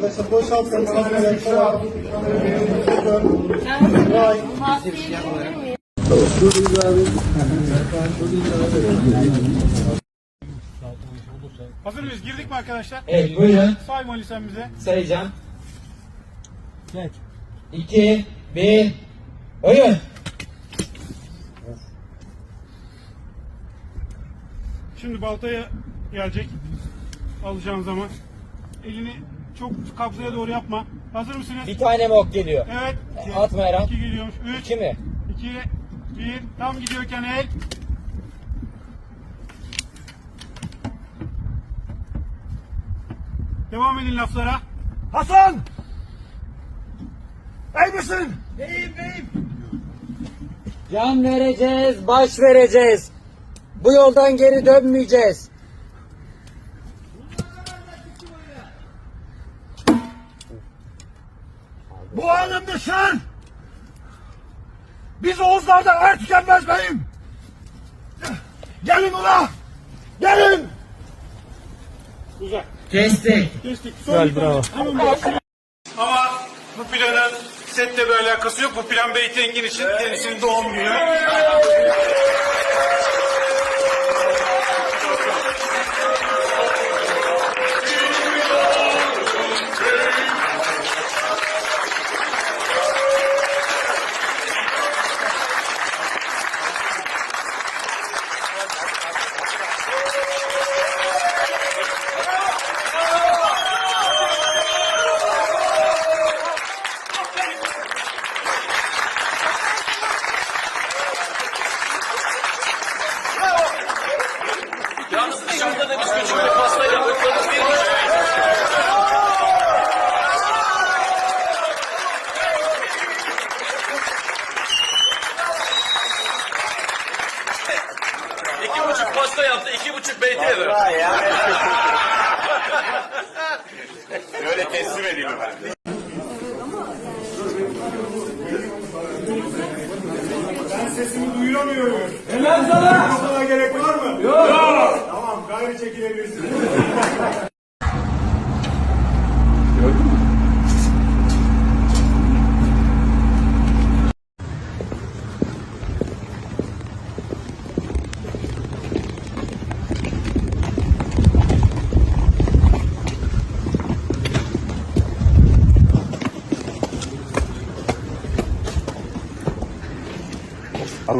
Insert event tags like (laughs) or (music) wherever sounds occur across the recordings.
arkadaşlar. Boşaltın. Sahneler falan. Vay. Hazır mıyız? Girdik mi arkadaşlar? Evet buyurun Sayma Ali sen bize. sayacağım. 2, 1, oyun. Şimdi baltaya gelecek. Alacağın zaman. Elini çok kabzaya doğru yapma. Hazır mısınız? Bir tane mi ok geliyor? Evet. Atma Eren. İki geliyormuş. Üç. İki mi? İki. Bir. Tam gidiyorken el. Devam edin laflara. Hasan! İyi misin? Can vereceğiz, baş vereceğiz. Bu yoldan geri dönmeyeceğiz. Bu alemde şan! Biz Oğuzlar'da er tükenmez beyim! Gelin ula! Gelin! Güzel. Kestik. Kestik. Son Güzel bravo. Ama bu planın sette bir alakası yok. Bu plan Beyt Engin için kendisinin doğum günü. İki buçuk pasta yaptı, iki buçuk beyti eder. (laughs) Öyle teslim edeyim ben. Ben sesimi duyuramıyorum. Helal sana. Sana gerek var mı? Yok. Tamam gayri çekilebilirsin.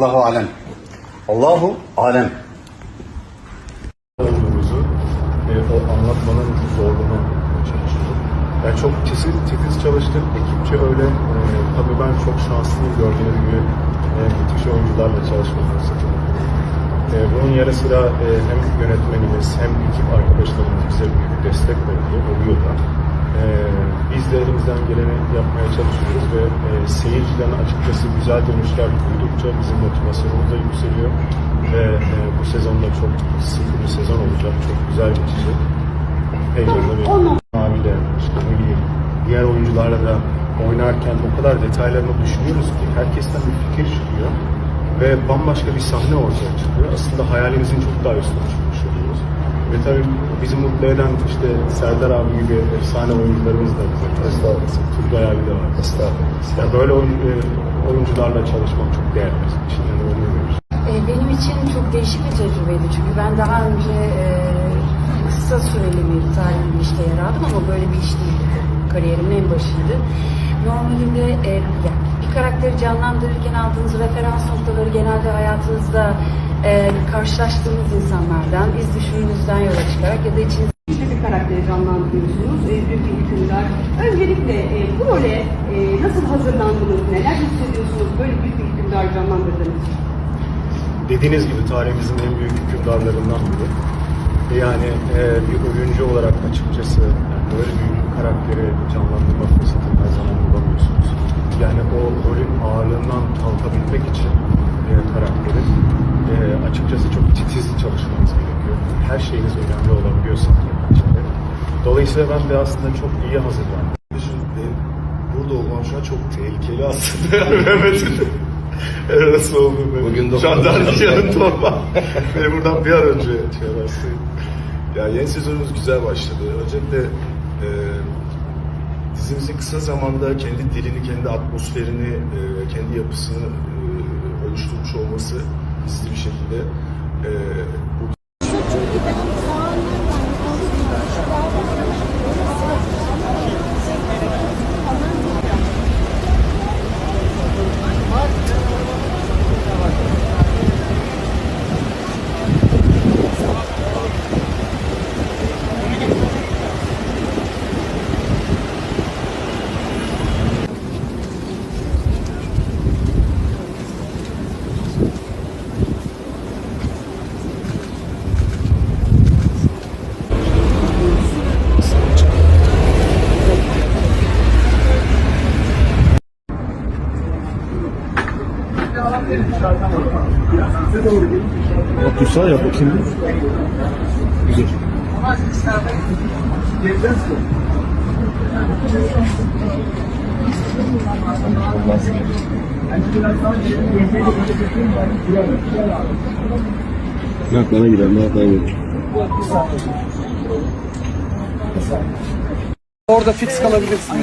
Allahu alem. Allahu alem. olduğumuzu e, o anlatmanın zorluğunu çalışıyorduk. Yani çok titiz, titiz çalıştık. Ekipçe öyle. E, tabii ben çok şanslıyım gördüğünüz gibi e, müthiş oyuncularla çalışma fırsatı. E, bunun yanı sıra e, hem yönetmenimiz hem ekip arkadaşlarımız bize büyük destek veriyor, oluyor da. E, biz de elimizden geleni yapmaya çalışıyoruz ve e, seyirciden açıkçası güzel dönüşler duydukça bizim motivasyonumuz da yükseliyor. Ve e, bu sezonda çok sıkı bir sezon olacak, çok güzel geçecek. Heyecanla bir abiyle, işte ne bileyim, diğer oyuncularla da oynarken o kadar detaylarını düşünüyoruz ki herkesten bir fikir çıkıyor ve bambaşka bir sahne ortaya çıkıyor. Aslında hayalimizin çok daha üstüne çıkmış oluyoruz. Ve tabii bizi mutlu eden işte Serdar abi gibi efsane oyuncularımız da bize. Estağfurullah. Turgay abi de var. Estağfurullah. Yani böyle oyun, e, oyuncularla çalışmak çok değerli. Şimdiden oynuyoruz. E, Benim için çok değişik bir tecrübeydi çünkü ben daha önce e, kısa süreli bir tarihi bir işte yer aldım ama böyle bir iş değildi. Kariyerimin en başıydı. Normalinde e, ya, bir karakteri canlandırırken aldığınız referans noktaları genelde hayatınızda e, karşılaştığınız insanlardan, iz düşümünüzden yola çıkarak ya da içinizde bir karakteri canlandırıyorsunuz. E, büyük bir hükümdar. Öncelikle e, bu role e, nasıl hazırlandınız? Neler hissediyorsunuz böyle büyük bir hükümdar canlandırdığınız için? dediğiniz gibi tarihimizin en büyük hükümdarlarından biri. E Yani e, bir oyuncu olarak açıkçası yani böyle bir karakteri canlandırma fırsatını her zaman bulamıyorsunuz. Yani o rolün ağırlığından kalkabilmek için e, karakterin e, açıkçası çok titiz çalışmanız gerekiyor. Her şeyiniz önemli olabiliyor sahnenin içinde. Dolayısıyla ben de aslında çok iyi hazırlandım. Benim burada olmam şu an çok tehlikeli aslında. (laughs) Mehmet'in nasıl oldu be? Bugün de- Jandarmanın torba. Beni buradan bir an önce yaparsın. Ya yeni sezonumuz güzel başladı. Öncelikle e, dizimizin kısa zamanda kendi dilini, kendi atmosferini, e, kendi yapısını oluşturmuş olması hızlı bir şekilde e, bu Dursana yap bakayım. Güzel. Bak bana gider, bana gider. Orada fix kalabilirsin.